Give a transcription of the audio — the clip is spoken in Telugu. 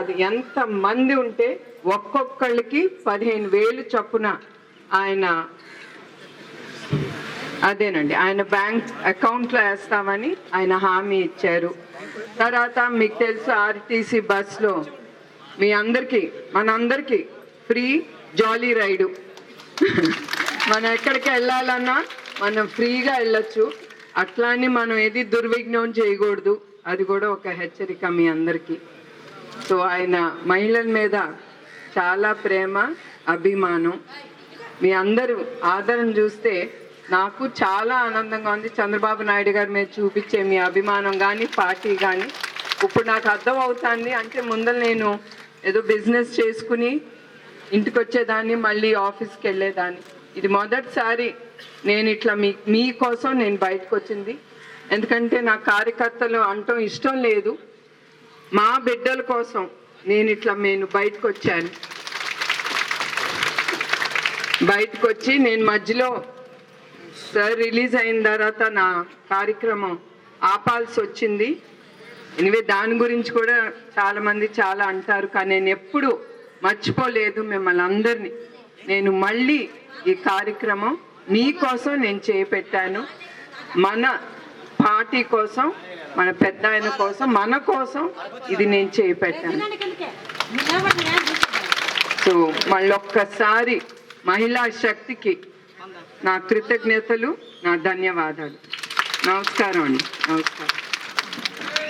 కాదు. ఎంత మంది ఉంటే ఒక్కొక్కళ్ళకి పదిహేను వేలు చొప్పున ఆయన అదేనండి ఆయన బ్యాంక్ అకౌంట్లో వేస్తామని ఆయన హామీ ఇచ్చారు. తర్వాత మీకు తెలుసు ఆర్టీసీ బస్లో మీ అందరికీ మనందరికీ ఫ్రీ జాలీ రైడు. మనం ఎక్కడికి వెళ్ళాలన్నా మనం ఫ్రీగా వెళ్ళొచ్చు. అట్లా అని మనం ఏది దుర్విఘ్నం చేయకూడదు. అది కూడా ఒక హెచ్చరిక మీ అందరికీ. సో ఆయన మహిళల మీద చాలా ప్రేమ అభిమానం. మీ అందరూ ఆదరణ చూస్తే నాకు చాలా ఆనందంగా ఉంది. చంద్రబాబు నాయుడు గారి మీద చూపించే మీ అభిమానం కానీ పార్టీ కానీ ఇప్పుడు నాకు అర్థం అవుతుంది. అంటే ముందర నేను ఏదో బిజినెస్ చేసుకుని ఇంటికి వచ్చేదాన్ని మళ్ళీ ఆఫీస్కి వెళ్ళేదాన్ని. ఇది మొదటిసారి నేను ఇట్లా మీ మీకోసం నేను బయటకు వచ్చింది. ఎందుకంటే నా కార్యకర్తలు అంటం ఇష్టం లేదు. మా బిడ్డల కోసం నేను ఇట్లా నేను బయటకు వచ్చాను బయటకు వచ్చి నేను మధ్యలో సార్ రిలీజ్ అయిన తర్వాత నా కార్యక్రమం ఆపాల్సి వచ్చింది. ఎనివే దాని గురించి కూడా చాలా మంది చాలా అంటారు కానీ నేను ఎప్పుడు మర్చిపోలేదు మిమ్మల్ని అందరినీ. నేను మళ్ళీ ఈ కార్యక్రమం మీకోసం నేను చేపెట్టాను. మన పార్టీ కోసం మన పెద్ద ఆయన కోసం మన కోసం ఇది నేను చేపెట్టాను. సో మళ్ళొక్కసారి మహిళా శక్తికి నా కృతజ్ఞతలు నా ధన్యవాదాలు. నమస్కారం అండి. నమస్కారం.